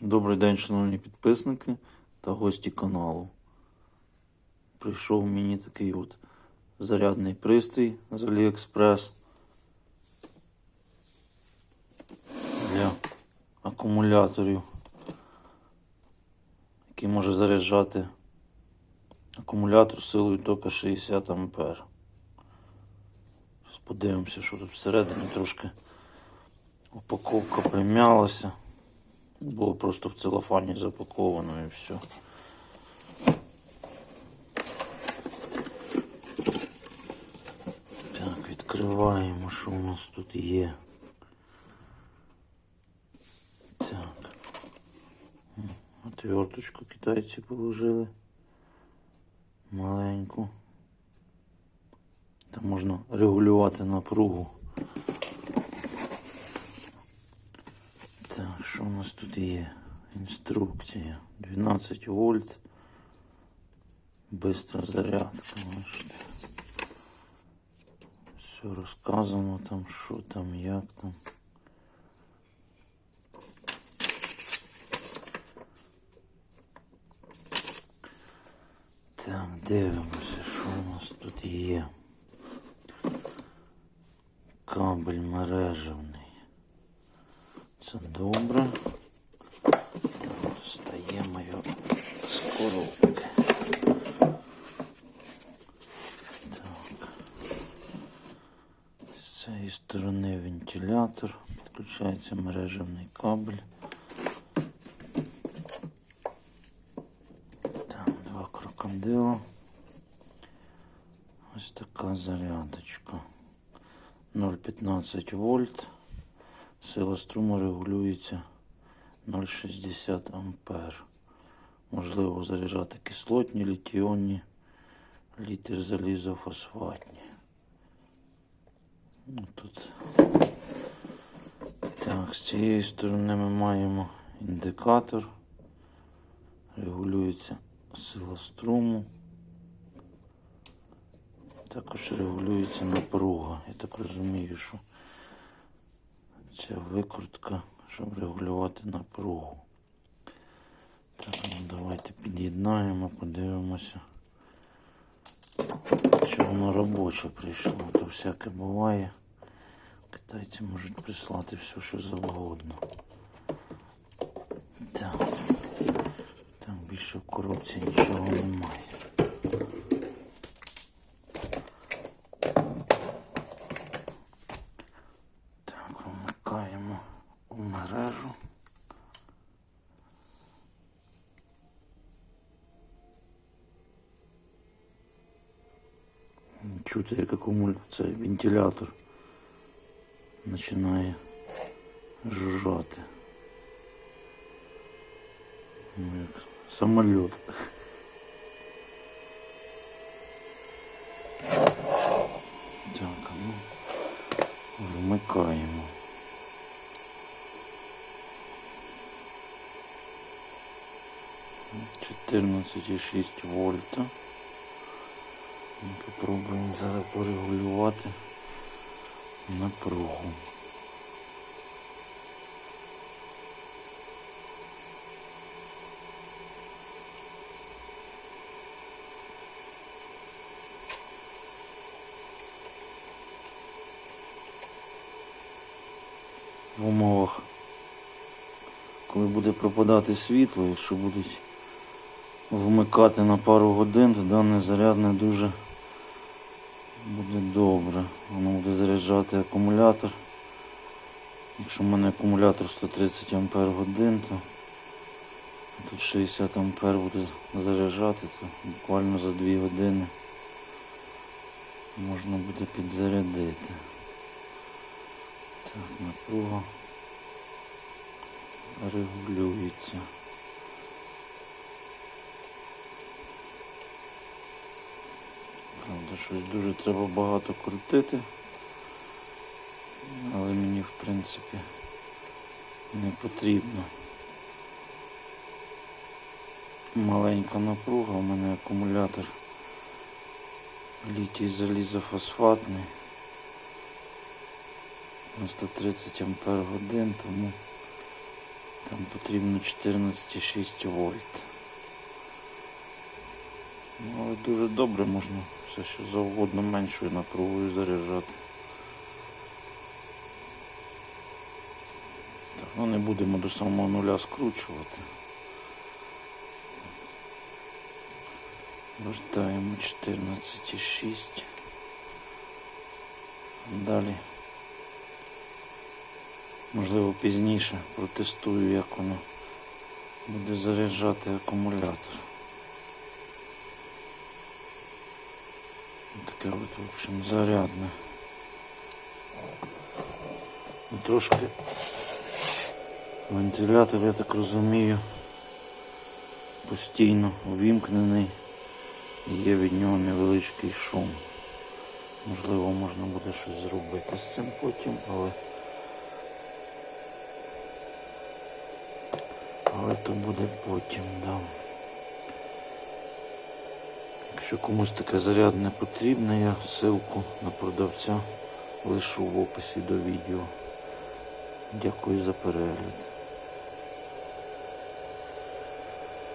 Добрий день, шановні підписники та гості каналу. Прийшов мені такий от зарядний пристрій з Aliexpress для акумуляторів, який може заряджати акумулятор силою тока 60 А. Подивимося, що тут всередині трошки упаковка примялася. Було просто в целофані запаковано і все. Так, відкриваємо, що у нас тут є. Так. Отверточку китайці положили. Маленьку. Там можна регулювати напругу. Так, що у нас тут є? Інструкція. 12 вольт. Бистра зарядка. Все розказано там, що там, як там. Так, дивимося, що у нас тут є. Кабель мережевний. Це добре. Достаємо його з коробки. Так. З цієї сторони вентилятор. Підключається мережевний кабель. Там два крокодила. Ось така зарядочка. 0,15 вольт. Сила струму регулюється 0,60 ампер. Можливо заряджати кислотні, літіонні, літер залізофосфатні. Ну, Тут. Так, з цієї сторони ми маємо індикатор. Регулюється сила струму. Також регулюється напруга. Я так розумію, що ця викрутка, щоб регулювати напругу. Так, ну давайте під'єднаємо, подивимося. Чи воно робоче прийшло, то всяке буває. Китайці можуть прислати все, що завгодно. Так. Там більше в коробці нічого немає. мережу. Чути, як акумуль... цей вентилятор починає жужжати. Ну, як самоліт. Так, ну вмикаємо. Чотирнадцять і шість вольта. Ми Попробуємо зараз порегулювати напругу. В умовах, коли буде пропадати світло, якщо будуть вмикати на пару годин, то дане зарядне дуже буде добре. Воно буде заряджати акумулятор. Якщо в мене акумулятор 130 Ампер годин, то тут 60 Ампер буде заряджати, то буквально за 2 години можна буде підзарядити. Так, напруга регулюється. Щось дуже треба багато крутити, але мені в принципі не потрібно. Маленька напруга, у мене акумулятор літій залізофосфатний на 130 ампер годин, тому там потрібно 14,6 вольт. Ну, але дуже добре можна все що завгодно меншою напругою заряджати. Так, ну не будемо до самого нуля скручувати. Вертаємо 14,6. Далі. Можливо пізніше протестую, як воно буде заряджати акумулятор. Таке от, в общем, зарядне. І трошки вентилятор, я так розумію, постійно увімкнений і є від нього невеличкий шум. Можливо, можна буде щось зробити з цим потім, але але то буде потім, да. Якщо комусь таке зарядне потрібне, я ссылку на продавця лишу в описі до відео. Дякую за перегляд.